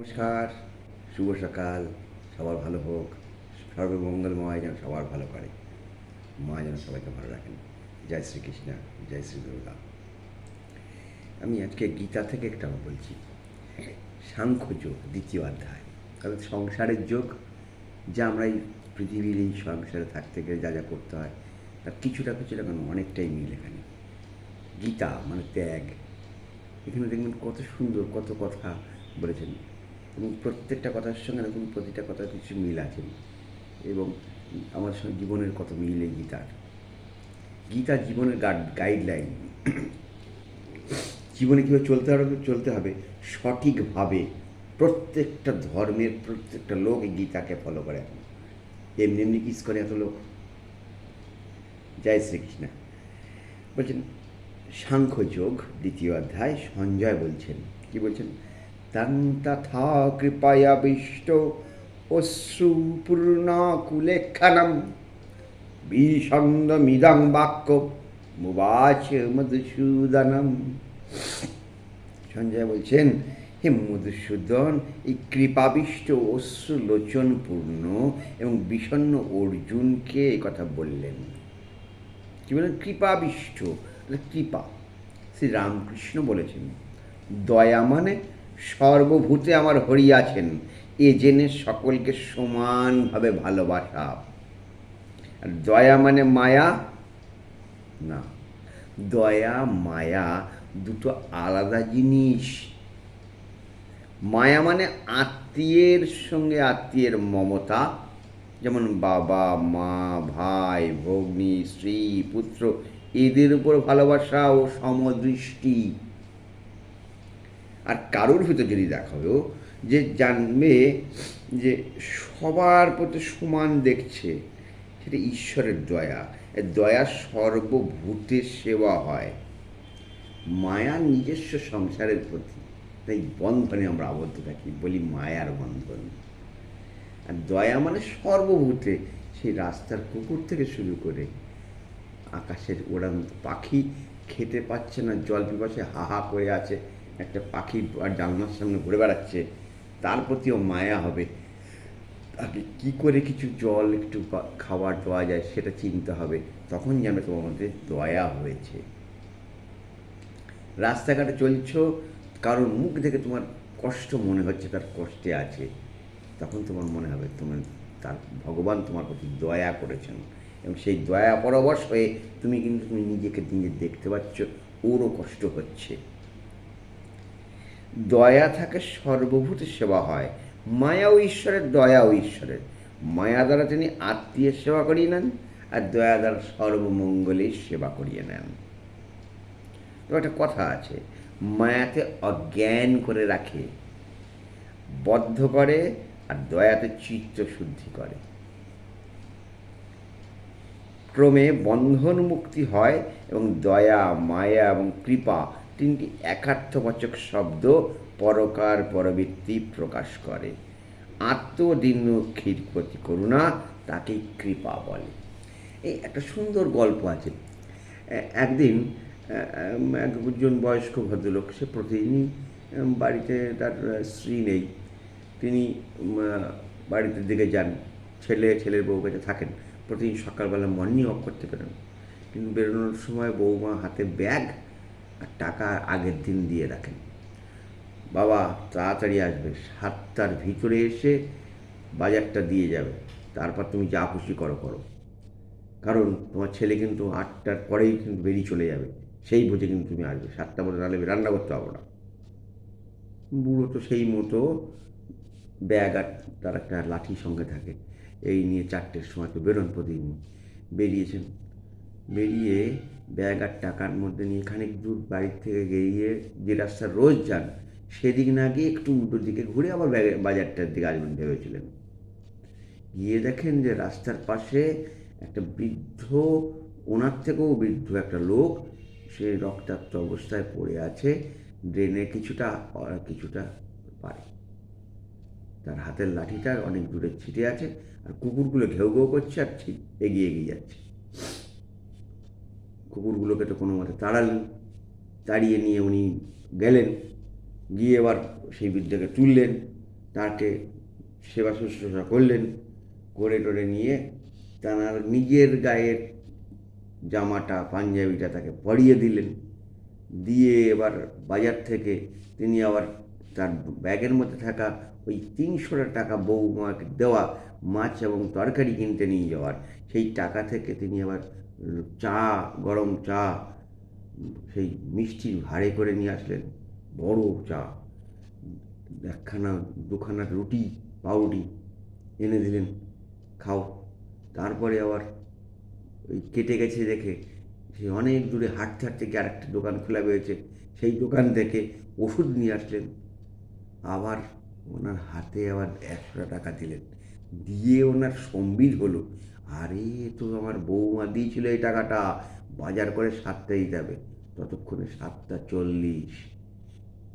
নমস্কার, শুভ সকাল, সবার ভালো হোক, সর্বমঙ্গলময় যেন সবার ভালো করে, মা যেন সবাইকে ভালো রাখেন। জয় শ্রীকৃষ্ণ, জয় শ্রী দুর্গা। আমি আজকে গীতা থেকে একটা বলছি। সাংখ্য যোগ, দ্বিতীয় অধ্যায়। কারণ সংসারের যোগ, যা আমরা এই পৃথিবীর এই সংসারে থাকতে গেলে যা যা করতে হয়, তার কিছুটা কিছুটা কেন অনেকটাই মিল এখানে। গীতা মানে ত্যাগ। এখানে দেখবেন কত সুন্দর কত কথা বলেছেন। এবং প্রত্যেকটা কথার সঙ্গে এরকম প্রতিটা কথার কিছু মিল আছে। এবং আমার সঙ্গে জীবনের কত মিল এই গীতার। গীতা জীবনের গাইডলাইন জীবনে কীভাবে চলতে হবে চলতে হবে, সঠিকভাবে প্রত্যেকটা ধর্মের প্রত্যেকটা লোক এই গীতাকে ফলো করে এখন। এমনি এমনি কিস করে এত লোক। জয় শ্রীকৃষ্ণ। বলছেন, সাংখ্যযোগ, দ্বিতীয় অধ্যায়, সঞ্জয় বলছেন। কি বলছেন? তাং তথা কৃপয়াবিষ্ট অশ্রুপূর্ণাকুলেখানম বিষন্দমিদং বাক্য মুবাচ মধুসূদনম। সঞ্জয় বলছেন, হে মধুসূদন, এই কৃপাবিষ্ট অশ্রুলোচনপূর্ণ এবং বিষণ্ণ অর্জুনকে এই কথা বললেন? কি বলেন কৃপাবিষ্ট কৃপা। শ্রী রামকৃষ্ণ বলেছেন, দয়া মানে সর্বভূতে আমার হরি আছেন এ জেনে সকলকে সমানভাবে ভালোবাসা। আর দয়া মানে মায়া? না। দয়া, মায়া দুটো আলাদা জিনিস। মায়া মানে আত্মীয়ের সঙ্গে আত্মীয়ের মমতা। যেমন বাবা, মা, ভাই, ভগ্নী, স্ত্রী, পুত্র, এদের উপর ভালোবাসা ও সমদৃষ্টি। আর কারোর ভিতর যদি দেখাবেও যে জানবে যে সবার প্রতি সমান দেখছে, সেটা ঈশ্বরের দয়া। দয়া সর্বভূতের সেবা হয়। মায়া নিজস্ব সংসারের প্রতি। তাই বন্ধনে আমরা আবদ্ধ থাকি, বলি মায়ার বন্ধন। আর দয়া মানে সর্বভূতে, সেই রাস্তার কুকুর থেকে শুরু করে আকাশের ওড়ান্ত পাখি, খেতে পাচ্ছে না, জল পিপাসে হা হা করে আছে। একটা পাখি আর জানলার সামনে ঘুরে বেড়াচ্ছে, তার প্রতিও মায়া হবে। তাকে কী করে কিছু জল, একটু খাবার দেওয়া যায় সেটা চিনতে হবে। তখন জানবে তোমার মধ্যে দয়া হয়েছে। রাস্তাঘাটে চলছো, কারোর মুখ দেখে তোমার কষ্ট মনে হচ্ছে, তার কষ্টে আছে। তখন তোমার মনে হবে তোমার তার, ভগবান তোমার প্রতি দয়া করেছেন। এবং সেই দয়া পরবশ হয়ে তুমি কিন্তু তুমি নিজেকে নিজে দেখতে পাচ্ছ, ওরও কষ্ট হচ্ছে। দয়া থাকে সর্বভূত সেবা হয়। মায়াও ঈশ্বরের, দয়াও ঈশ্বরের। মায়া দ্বারা তিনি আত্মীয়ের সেবা করিয়ে নেন আর দয়া দ্বারা সর্বমঙ্গলের সেবা করিয়ে নেন। তো একটা কথা আছে মায়াতে অজ্ঞান করে রাখে, বদ্ধ করে আর দয়াতে চিত্ত শুদ্ধি করে। ক্রমে বন্ধন মুক্তি হয় এবং দয়া, মায়া এবং কৃপা তিনটি একার্থবাচক শব্দ পরকার পরবৃত্তি প্রকাশ করে। আত্মদিনক্ষীর প্রতি করুণা তাকেই কৃপা বলে। এই একটা সুন্দর গল্প আছে। একদিন একজন বয়স্ক ভদ্রলোক, সে প্রতিদিনই বাড়িতে তার স্ত্রী নেই। তিনি বাড়িতে দিকে যান। ছেলে, ছেলের বউ কাছে থাকেন। প্রতিদিন সকালবেলা মর্নিং ওয়াক করতে বেরোন। কিন্তু বেরোনোর সময় বৌমা হাতে ব্যাগ টাকা আগের দিন দিয়ে রাখেন। বাবা তাড়াতাড়ি আসবে, সাতটার ভিতরে এসে বাজারটা দিয়ে যাবে। তারপর তুমি যা খুশি করো করো। কারণ তোমার ছেলে কিন্তু আটটার পরেই কিন্তু বেরিয়ে চলে যাবে। সেই বুঝে কিন্তু তুমি আসবে। সাতটা মতো নাহলে রান্না করতে পারব না। বুড়ো তো সেই মতো ব্যাগ আর তার একটা লাঠি সঙ্গে থাকে। এই নিয়ে চারটের সময় তো বেরোন প্রতিদিন। বেরিয়েছেন। বেরিয়ে ব্যাগ আর টাকার মধ্যে নিয়ে খানিক দূর বাড়ির থেকে গিয়ে যে রাস্তা রোজ যান, সেদিক না গিয়ে একটু উল্টো দিকে ঘুরে আবার ব্যাগে বাজারটার দিকে আসবেন ভেবেছিলেন গিয়ে দেখেন যে রাস্তার পাশে একটা বৃদ্ধ, ওনার থেকেও বৃদ্ধ একটা লোক, সে রক্তাক্ত অবস্থায় পড়ে আছে, ড্রেনে কিছুটা কিছুটা পারে তার হাতের লাঠিটা অনেক দূরে ছিটে আছে, আর কুকুরগুলো ঘেউ ঘেউ করছে আর এগিয়ে এগিয়ে যাচ্ছে। কুকুরগুলোকে তো কোনো মতে তাড়ালেন তাড়িয়ে নিয়ে উনি গেলেন। গিয়ে এবার সেই বৃদ্ধকে তুললেন, তাকে সেবা শুশ্রূষা করলেন, করে টোরে নিয়ে তার নিজের গায়ের জামাটা, পাঞ্জাবিটা তাকে পরিয়ে দিলেন। দিয়ে এবার বাজার থেকে তিনি আবার তার ব্যাগের মধ্যে থাকা ওই তিনশোটা টাকা বৌমাকে দেওয়া মাছ এবং তরকারি কিনতে নিয়ে যাওয়ার। সেই টাকা থেকে তিনি আবার চা, গরম চা, সেই মিষ্টির ভাড়ে করে নিয়ে আসলেন। বড় চা, একখানা, দুখানা রুটি, পাউরুটি এনে দিলেন, খাও। তারপরে আবার ওই কেটে গেছে দেখে, সে অনেক দূরে হাঁটতে হাঁটতে গিয়ে আরেকটা দোকান খোলা হয়েছে, সেই দোকান থেকে ওষুধ নিয়ে আসলেন। আবার ওনার হাতে আবার একশো টাকা দিলেন। দিয়ে ওনার সম্বিত হলো। আরে, তো আমার বৌমা দিয়েছিল এই টাকাটা। বাজার করে সাতটা দিতে হবে। ততক্ষণে সাতটা চল্লিশ।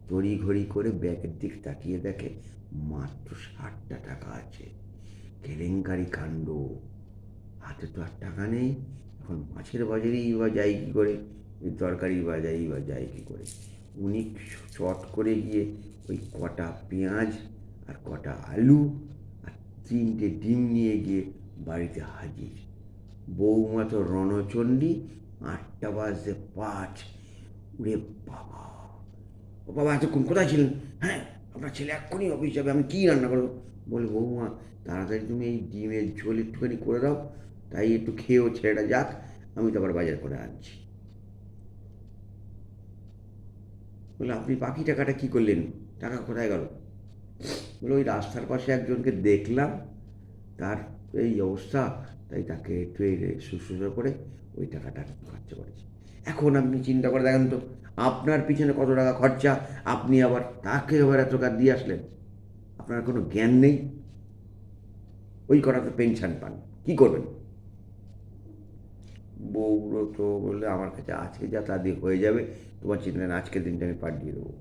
তড়ি ঘড়ি করে ব্যাগের দিক তাকিয়ে দেখে মাত্র ষাটটা টাকা আছে। কেলেঙ্কারি কাণ্ড। হাতে তো আর টাকা নেই। এখন মাছের বাজারেই বা যাই কী করে তরকারি বাজারেই বা যাই কী করে। উনি চট করে গিয়ে ওই কটা পেঁয়াজ আর কটা আলু আর তিনটে ডিম নিয়ে গিয়ে বাড়িতে হাজির। বৌমা তো রণচণ্ডী আটটা বাজতে পাঁচ। উড়ে বাবা। ও বাবা, এতক্ষণ কোথায় ছিলেন? হ্যাঁ আপনার ছেলে এক্ষুনি অফিস যাবে, আমি কী রান্না করব? বলে বৌমা তাড়াতাড়ি তুমি এই ডিমের ঝোল একটুখানি করে দাও, তাই একটু খেয়েও ছেলেটা যাক, আমি তো আবার বাজার করে আনছি। বলে, আপনি বাকি টাকাটা কী করলেন? টাকা কোথায় গেল? বলে, ওই রাস্তার পাশে একজনকে দেখলাম, তার এই অবস্থা, তাই তাকে এই শুশ্রূষা করে ওই টাকাটা খরচা করেছি এখন আপনি চিন্তা করে দেখেন তো, আপনার পিছনে কত টাকা খরচা, আপনি আবার তাকে আবার এত টাকা দিয়ে আসলেন? আপনার কোনো জ্ঞান নেই? ওই কটাতে পেনশন পান, কি করবেন? বউগুলো তো বললে আমার কাছে আজকে যা তা দিয়ে হয়ে যাবে, তোমার চিন্তা নেই, আজকের দিনটা আমি পাঠিয়ে দেবো।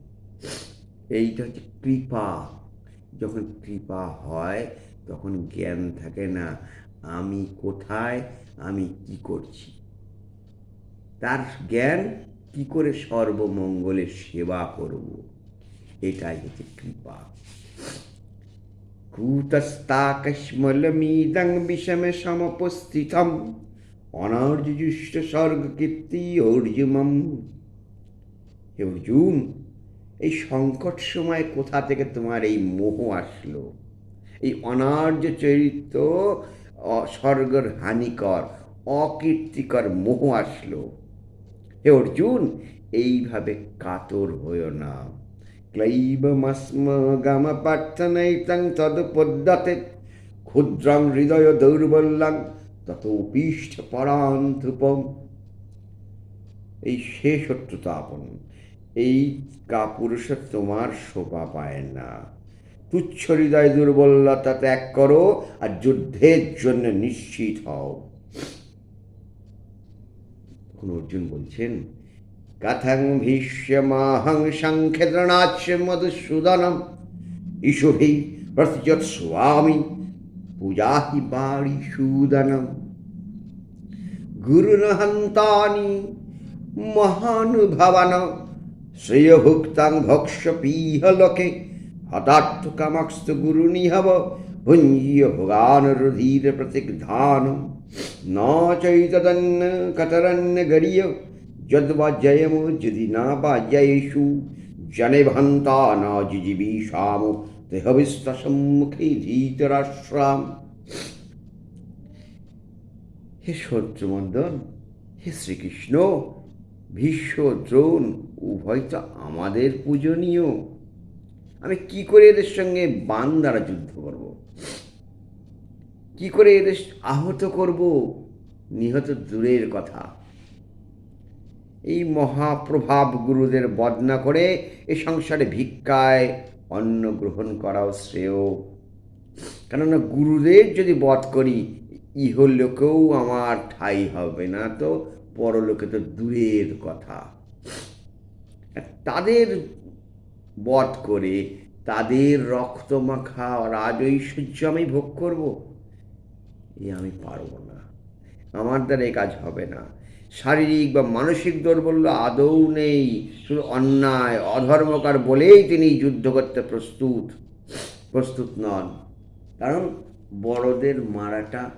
এইটা হচ্ছে কৃপা। যখন কৃপা হয় তখন জ্ঞান থাকে না, আমি কোথায়, আমি কি করছি? তার জ্ঞান কি করে সর্বমঙ্গলের সেবা করব? এটাই হচ্ছে কৃপা। কূতস্তাকশ্মলমিদং বিষমে সমপস্থিতম অনার্যজুষ্ট স্বর্গকীর্তি অর্জুমম হে অর্জুন, এই সংকট সময় কোথা থেকে তোমার এই মোহ আসলো? এই অনার্য চরিত্র স্বর্গের হানিকর, অকীর্তিকর মোহ আসলো। হে অর্জুন, এইভাবে কাতর হইও না। ক্লৈবমস্ম গম প্রার্থনৈতং তদুপদ্যতে, ক্ষুদ্রং হৃদয় দৌর্বল্যং ততোপীষ্ঠ পরান্তুপম এই সে সত্যতা আপন, এই কাপুরুষ তোমার শোভা পায় না। তুচ্ছ হৃদয় দুর্বলতা ত্যাগ করো আর যুদ্ধের জন্য নিশ্চিত হও। অর্জুন বলছেন, কথং ভীষ্মাহং সংক্ষেত্রণাচ্য মধুসূদনম ইশুভি প্রতিযত স্বামী পূজাহি বাড়ি সুদনম। গুরুনহন্তানি মহানুভবন, শ্রেয়ভুক্তাং ভক্ষ্যপীহ লোকে হতার্থকামস্তু গুরুনিহব ভুঞ্জীয় ভোগানুরুধীর প্রতিগ্ধান ন চৈতদন্ন কতরন্য গরীয় যদ্বা জয়ম যদি না বা জয়েষু জনে ভন্তা ন জিজীবিষাম দেহবিস্ত সম্মুখে ধীতরাশ্রাম হে শত্রুমন্দন হে শ্রীকৃষ্ণ ভীষ্ম দ্রোণ উভয় তো আমাদের পূজনীয় আমি কি করে এদের সঙ্গে বান দ্বারা যুদ্ধ করব? কি করে এদের আহত করব? নিহত দূরের কথা। এই মহাপ্রভাব গুরুদের বদনা করে এ সংসারে ভিক্ষায় অন্ন গ্রহণ করাও শ্রেয়। কেননা গুরুদের যদি বধ করি, ইহলোকেও আমার ঠাই হবে না তো, পরলোকে তো দূরের কথা। তাদের বধ করে তাদের রক্তমাখা রাজৈশ্বর্য আমি ভোগ করব। এ আমি পারব না। আমার দ্বারা এ কাজ হবে না। শারীরিক বা মানসিক দৌর্বল্য আদৌ নেই। শুধু অন্যায়, অধর্মকার বলেই তিনি যুদ্ধ করতে প্রস্তুত প্রস্তুত নন। কারণ বড়দের মারাটা,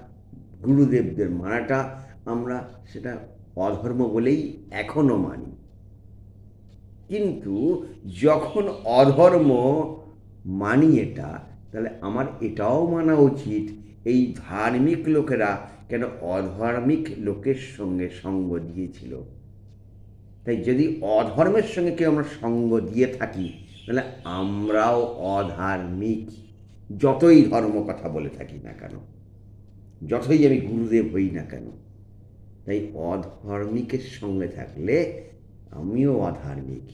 গুরুদেবদের মারাটা আমরা সেটা অধর্ম বলেই এখনও মানি। কিন্তু যখন অধর্ম মানি এটা, তাহলে আমার এটাও মানা উচিত। এই ধার্মিক লোকেরা কেন অধার্মিক লোকের সঙ্গে সঙ্গ দিয়েছিল? তাই যদি অধর্মের সঙ্গে কেউ আমরা সঙ্গ দিয়ে থাকি, তাহলে আমরাও অধার্মিক। যতই ধর্ম কথা বলে থাকি না কেন, যতই আমি গুরুদেব হই না কেন, তাই অধর্মিকের সঙ্গে থাকলে আমিও অধার্মিক।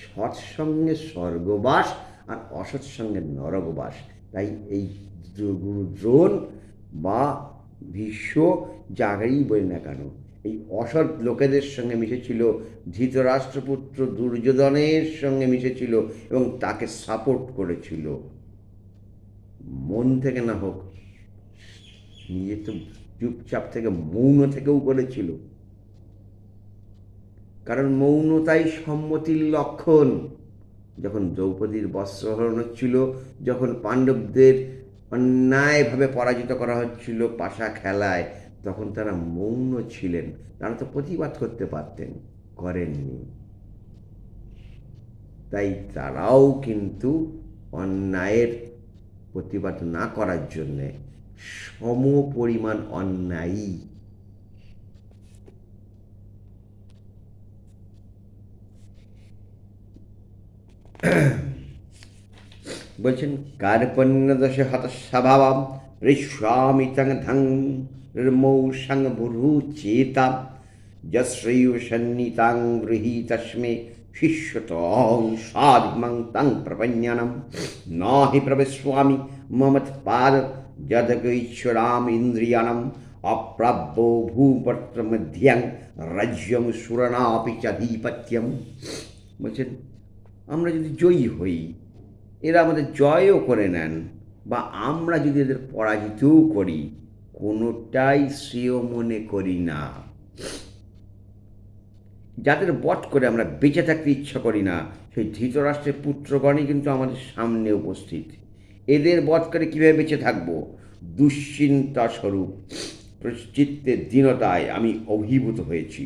সৎসঙ্গে স্বর্গবাস আর অসৎসঙ্গে নরকবাস। তাই এই দ্রোণ বা ভীষ্ম যাকেই বলি না কেন, এই অসৎ লোকেদের সঙ্গে মিশেছিল, ধৃতরাষ্ট্রপুত্র দুর্যোধনের সঙ্গে মিশেছিল এবং তাকে সাপোর্ট করেছিল। মন থেকে না হোক, নিজে তো চুপচাপ থেকে, মৌন থেকেও করেছিল কারণ মৌনতাই সম্মতির লক্ষণ। যখন দ্রৌপদীর বস্ত্রহরণ হচ্ছিল, যখন পাণ্ডবদের অন্যায়ভাবে পরাজিত করা হচ্ছিল পাশা খেলায়, তখন তারা মৌন ছিলেন। তারা তো প্রতিবাদ করতে পারতেন, করেননি। তাই তারাও কিন্তু অন্যায়ের প্রতিবাদ না করার জন্যে সম পরিমাণ অন্যায়ী বলছেন কার্পণ্যদশ হতস্বভাবাম ঋস্বামিতং ধং মৌসং বুরু চেতা যশ্রৈব সন্নিতাং গৃহীতস্মে শিষ্যতং সাধিমং তং প্রপঞ্জনম নাহি প্রবিস্বামি মমৎ পাদ যদগৈশ্বরাম ইন্দ্রিয়াণম অপ্রাব্য ভূপত্র মধ্যং রাজ্যং সুরনাপি চাধিপত্যম বলছেন আমরা যদি জয়ী হই, এরা আমাদের জয়ও করে নেন বা আমরা যদি এদের পরাজিতও করি, কোনোটাই শ্রেয় মনে করি না। যাদের বট করে আমরা বেঁচে থাকতে ইচ্ছা করি না, সেই ধৃতরাষ্ট্রের পুত্রগণই কিন্তু আমাদের সামনে উপস্থিত। এদের বধ করে কীভাবে বেঁচে থাকব? দুশ্চিন্তা স্বরূপ চিত্তের দীনতায় আমি অভিভূত হয়েছি।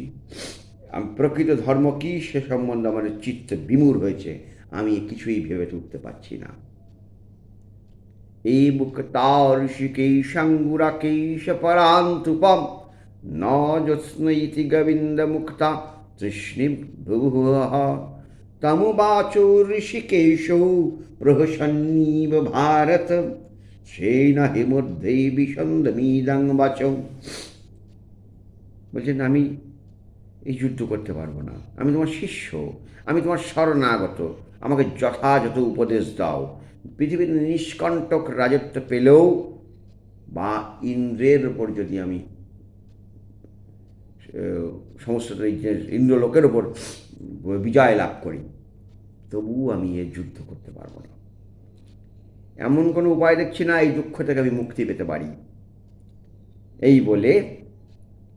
আমি, প্রকৃত ধর্ম কী? সে সম্বন্ধে আমার চিত্ত বিমূর হয়েছে। আমি কিছুই ভেবে উঠতে পারছি না। এই মুক্তা ঋষিকেশাঙ্গুরাকেশ পরান্তুপম ন জ্যোৎস্ন ইতি গোবিন্দ মুক্তা তৃষ্ণি তমুবাচো ঋষিকেশৌ প্রহসন্নীব ভারত। সেন হিমধ্যে বিসন্দমিদং বাচৌ। বলছেন, আমি এই যুদ্ধ করতে পারব না। আমি তোমার শিষ্য, আমি তোমার শরণাগত, আমাকে যথাযথ উপদেশ দাও। পৃথিবীর নিষ্কণ্টক রাজত্ব পেলেও বা ইন্দ্রের ওপর যদি আমি সমস্ত ইন্দ্রলোকের ওপর বিজয় লাভ করি, তবুও আমি এ যুদ্ধ করতে পারব না। এমন কোনো উপায় দেখছি না, এই দুঃখ থেকে আমি মুক্তি পেতে পারি। এই বলে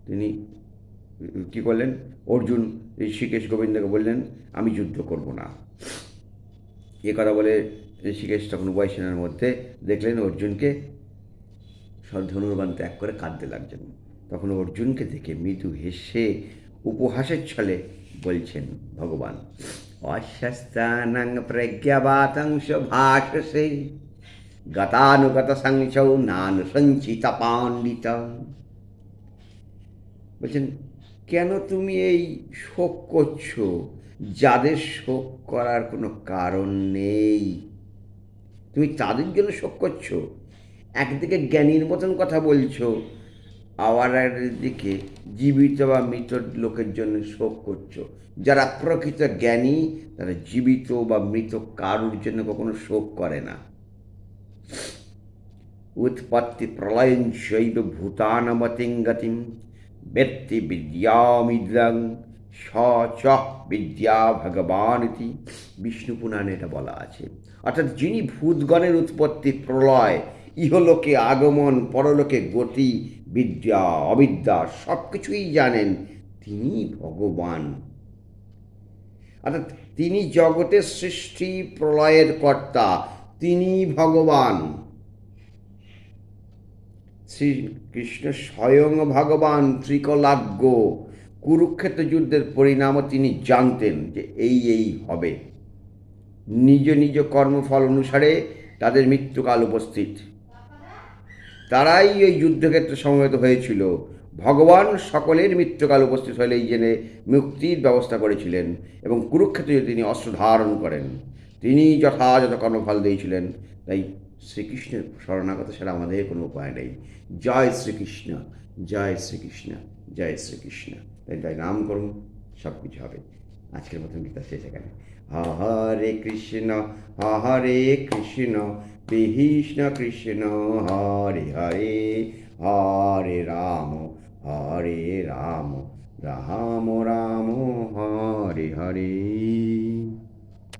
তিনি কী করলেন? অর্জুন ঋষিকেশ গোবিন্দকে বললেন, আমি যুদ্ধ করব না। এ কথা বলে ঋষিকেশ তখন উভয় সেনার মধ্যে দেখলেন অর্জুনকে ধনুর্বান ত্যাগ করে কাঁদতে লাগছেন তখন অর্জুনকে দেখে মৃদু হেসে উপহাসের ছলে বলছেন, ভগবান অস্বস্তানাং প্রজ্ঞাবাতংশ ভাষসে গতানুগত সংশৌ নানুসঞ্চিত পাণ্ডিত। বলছেন কেন তুমি এই শোক করছ? যাদের শোক করার কোনো কারণ নেই। তুমি তাদের জন্য শোক করছ? একদিকে জ্ঞানীর মতন কথা বলছো, আবার একদিকে জীবিত বা মৃত লোকের জন্য শোক করছ। যারা প্রকৃত জ্ঞানী, তারা জীবিত বা মৃত কারুর জন্য কখনো শোক করে না। উৎপত্তি প্রলয়ন শৈব ভূতানমতিং গতিম। ব্যক্তি বিদ্যামিদ্রাং স চ বিদ্যা ভগবান ইতি বিষ্ণু পুরাণে এটা বলা আছে। অর্থাৎ যিনি ভূতগণের উৎপত্তি প্রলয়, ইহলোকে আগমন, পরলোকে গতি, বিদ্যা, অবিদ্যা সব কিছুই জানেন, তিনি ভগবান। অর্থাৎ তিনি জগতের সৃষ্টি প্রলয়ের কর্তা, তিনি ভগবান। শ্রীকৃষ্ণ স্বয়ং ভগবান ত্রিকলাজ্ঞ কুরুক্ষেত্র যুদ্ধের পরিণামও তিনি জানতেন যে এই এই হবে। নিজ নিজ কর্মফল অনুসারে তাদের মৃত্যুকাল উপস্থিত। তারাই এই যুদ্ধক্ষেত্রে সমবেত হয়েছিল। ভগবান সকলের মৃত্যুকাল উপস্থিত হলেই জেনে মুক্তির ব্যবস্থা করেছিলেন এবং কুরুক্ষেত্রে তিনি অস্ত্র ধারণ করেন। তিনি যথাযথ কর্মফল দিয়েছিলেন। তাই শ্রীকৃষ্ণের শরণাগত ছাড়া আমাদের কোনো উপায় নেই। জয় শ্রীকৃষ্ণ জয় শ্রীকৃষ্ণ জয় শ্রীকৃষ্ণ। তাই তাই নাম করুন সব কিছু হবে। আজকের মতন গীতা শেষ এখানে। হরে কৃষ্ণ হরে কৃষ্ণ কৃষ্ণ কৃষ্ণ, হরে হরে হরে রাম হরে রাম রাম রাম, হরে হরে।